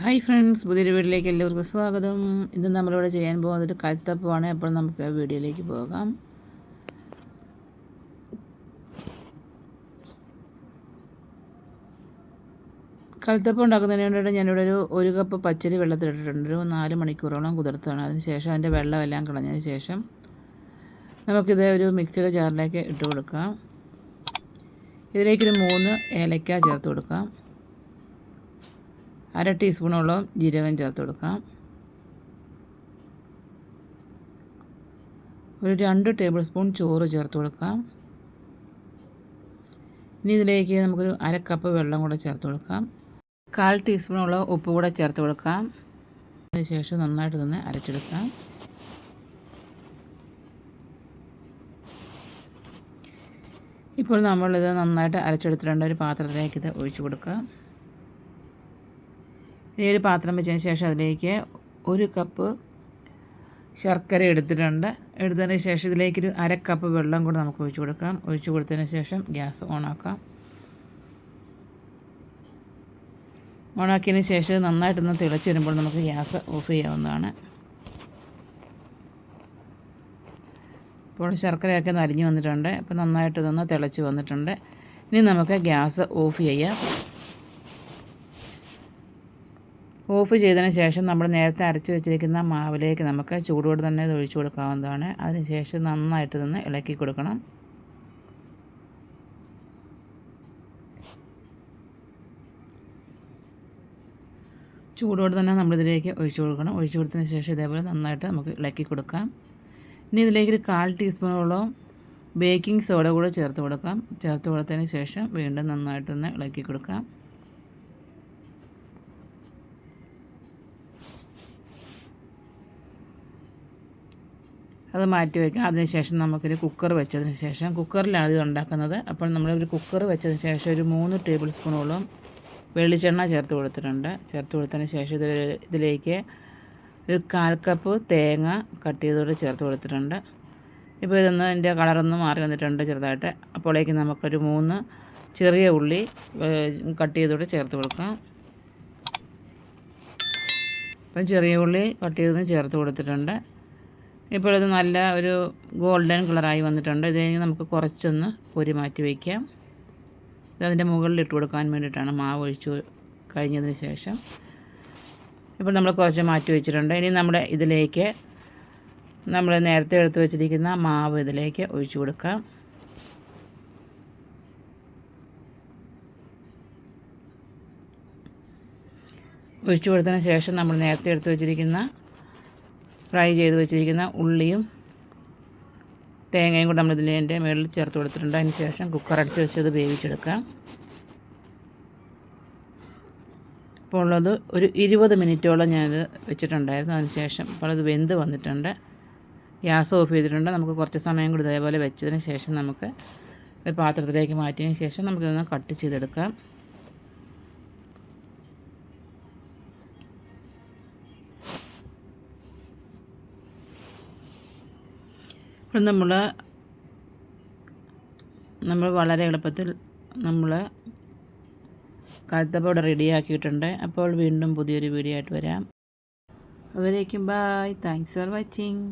Hi friends പുതിയൊരു വീട്ടിലേക്ക് എല്ലാവർക്കും സ്വാഗതം. ഇന്ന് നമ്മളിവിടെ ചെയ്യാൻ പോകുന്നത് ഒരു കൽത്തപ്പമാണ്. അപ്പോൾ നമുക്ക് ആ വീഡിയോയിലേക്ക് പോകാം. കൽത്തപ്പം ഉണ്ടാക്കുന്നതിന് വേണ്ടിയിട്ട് ഞാനിവിടെ ഒരു ഒരു കപ്പ് പച്ചരി വെള്ളത്തിലിട്ടിട്ടുണ്ട്. ഒരു നാല് മണിക്കൂറോളം കുതിർത്താണ്. അതിന് ശേഷം അതിന്റെ വെള്ളമെല്ലാം കളഞ്ഞതിന് ശേഷം നമുക്കിത് ഒരു മിക്സിയുടെ ജാറിലേക്ക് ഇട്ട് കൊടുക്കാം. ഇതിലേക്കൊരു മൂന്ന് ഏലക്ക ചേർത്ത് കൊടുക്കാം. അര ടീസ്പൂണോളം ജീരകം ചേർത്ത് കൊടുക്കാം. ഒരു രണ്ട് ടേബിൾ സ്പൂൺ ചോറ് ചേർത്ത് കൊടുക്കാം. ഇനി ഇതിലേക്ക് നമുക്കൊരു അര കപ്പ് വെള്ളം കൂടെ ചേർത്ത് കൊടുക്കാം. കാൽ ടീസ്പൂണോളം ഉപ്പ് കൂടെ ചേർത്ത് കൊടുക്കാം. അതിനുശേഷം നന്നായിട്ട് തന്നെ അരച്ചെടുക്കാം. ഇപ്പോൾ നമ്മളിത് നന്നായിട്ട് അരച്ചെടുത്തിട്ടുണ്ട്. ഒരു പാത്രത്തിലേക്ക് ഇത് ഒഴിച്ചു കൊടുക്കാം. ഈ ഒരു പാത്രം വെച്ചതിന് ശേഷം അതിലേക്ക് ഒരു കപ്പ് ശർക്കര എടുത്തിട്ടുണ്ട്. എടുത്തതിന് ശേഷം ഇതിലേക്കൊരു അര കപ്പ് വെള്ളം കൂടെ നമുക്ക് ഒഴിച്ചു കൊടുക്കാം. ഒഴിച്ചു കൊടുത്തതിന് ശേഷം ഗ്യാസ് ഓണാക്കാം. ഓണാക്കിയതിന് ശേഷം നന്നായിട്ടൊന്ന് തിളച്ച് വരുമ്പോൾ നമുക്ക് ഗ്യാസ് ഓഫ് ചെയ്യാവുന്നതാണ്. ഇപ്പോൾ ശർക്കരയൊക്കെ നരിഞ്ഞു വന്നിട്ടുണ്ട്. അപ്പോൾ നന്നായിട്ട് ഇതൊന്ന് തിളച്ച് വന്നിട്ടുണ്ട്. ഇനി നമുക്ക് ഗ്യാസ് ഓഫ് ചെയ്യാം. ഓഫ് ചെയ്തതിന് ശേഷം നമ്മൾ നേരത്തെ അരച്ച് വെച്ചിരിക്കുന്ന മാവിലേക്ക് നമുക്ക് ചൂടോടെ തന്നെ ഒഴിച്ചു കൊടുക്കാവുന്നതാണ്. അതിനുശേഷം നന്നായിട്ട് നിന്ന് ഇളക്കി കൊടുക്കണം. ചൂടോടെ തന്നെ നമ്മളിതിലേക്ക് ഒഴിച്ചു കൊടുക്കണം. ഒഴിച്ചു കൊടുത്തതിന് ശേഷം ഇതേപോലെ നന്നായിട്ട് നമുക്ക് ഇളക്കി കൊടുക്കാം. ഇനി ഇതിലേക്ക് ഒരു കാൽ ടീസ്പൂണോളം ബേക്കിംഗ് സോഡ കൂടെ ചേർത്ത് കൊടുക്കാം. ചേർത്ത് കൊടുത്തതിന് ശേഷം വീണ്ടും നന്നായിട്ടൊന്ന് ഇളക്കി കൊടുക്കാം. അത് മാറ്റി വയ്ക്കാം അതിനുശേഷം നമുക്കൊരു കുക്കർ വെച്ചതിന് ശേഷം കുക്കറിലാണ് ഇത് ഉണ്ടാക്കുന്നത്. അപ്പോൾ നമ്മൾ ഒരു കുക്കർ വെച്ചതിന് ശേഷം ഒരു മൂന്ന് ടേബിൾ സ്പൂണോളം വെളിച്ചെണ്ണ ചേർത്ത് കൊടുത്തിട്ടുണ്ട്. ചേർത്ത് കൊടുത്തതിന് ശേഷം ഇതിൽ ഇതിലേക്ക് ഒരു കാൽ കപ്പ് തേങ്ങ കട്ട് ചെയ്തോടെ ചേർത്ത് കൊടുത്തിട്ടുണ്ട്. ഇപ്പോൾ ഇതൊന്ന് അതിന്റെ കളറൊന്ന് മാറി വന്നിട്ടുണ്ട് ചെറുതായിട്ട്. അപ്പോഴേക്ക് നമുക്കൊരു മൂന്ന് ചെറിയ ഉള്ളി കട്ട് ചെയ്തോടെ ചേർത്ത് കൊടുക്കാം. അപ്പം ചെറിയ ഉള്ളി കട്ട് ചെയ്തതും ചേർത്ത് കൊടുത്തിട്ടുണ്ട്. ഇപ്പോൾ ഇത് നല്ല ഒരു ഗോൾഡൻ കളറായി വന്നിട്ടുണ്ട്. ഇത് കഴിഞ്ഞ് നമുക്ക് കുറച്ചൊന്ന് പൊരി മാറ്റി വയ്ക്കാം ഇത് അതിന്റെ മുകളിൽ ഇട്ട് കൊടുക്കാൻ വേണ്ടിയിട്ടാണ് മാവ് ഒഴിച്ച് കഴിഞ്ഞതിന് ശേഷം. ഇപ്പോൾ നമ്മൾ കുറച്ച് മാറ്റി വെച്ചിട്ടുണ്ട്. ഇനി നമ്മുടെ ഇതിലേക്ക് നമ്മൾ നേരത്തെ എടുത്ത് വെച്ചിരിക്കുന്ന മാവ് ഇതിലേക്ക് ഒഴിച്ചു കൊടുക്കാം. ഒഴിച്ചു കൊടുത്തതിന് ശേഷം നമ്മൾ നേരത്തെ എടുത്ത് വെച്ചിരിക്കുന്ന ഫ്രൈ ചെയ്ത് വെച്ചിരിക്കുന്ന ഉള്ളിയും തേങ്ങയും കൂടെ നമ്മൾ ഇതിന്റെ മുകളിൽ ചേർത്ത് കൊടുത്തിട്ടുണ്ട്. അതിന് ശേഷം കുക്കർ അടിച്ച് വെച്ചത് വേവിച്ചെടുക്കാം. ഇപ്പോൾ ഉള്ളത് ഒരു ഇരുപത് മിനിറ്റോളം ഞാനിത് വെച്ചിട്ടുണ്ടായിരുന്നു. അതിന് ശേഷം ഇപ്പോൾ അത് വെന്ത് വന്നിട്ടുണ്ട്. ഗ്യാസ് ഓഫ് ചെയ്തിട്ടുണ്ട്. നമുക്ക് കുറച്ച് സമയം കൂടി ഇതേപോലെ വെച്ചതിന് ശേഷം നമുക്ക് ഒരു പാത്രത്തിലേക്ക് മാറ്റിയതിന് ശേഷം നമുക്കിതൊന്ന് കട്ട് ചെയ്തെടുക്കാം. ഇപ്പം നമ്മൾ നമ്മൾ വളരെ എളുപ്പത്തിൽ നമ്മൾ കഴുത്തപ്പോടെ റെഡിയാക്കിയിട്ടുണ്ട് അപ്പോൾ വീണ്ടും പുതിയൊരു വീഡിയോ ആയിട്ട് വരാം. അതുവരേക്കും ബൈ താങ്ക്സ് ഫോർ വാച്ചിങ്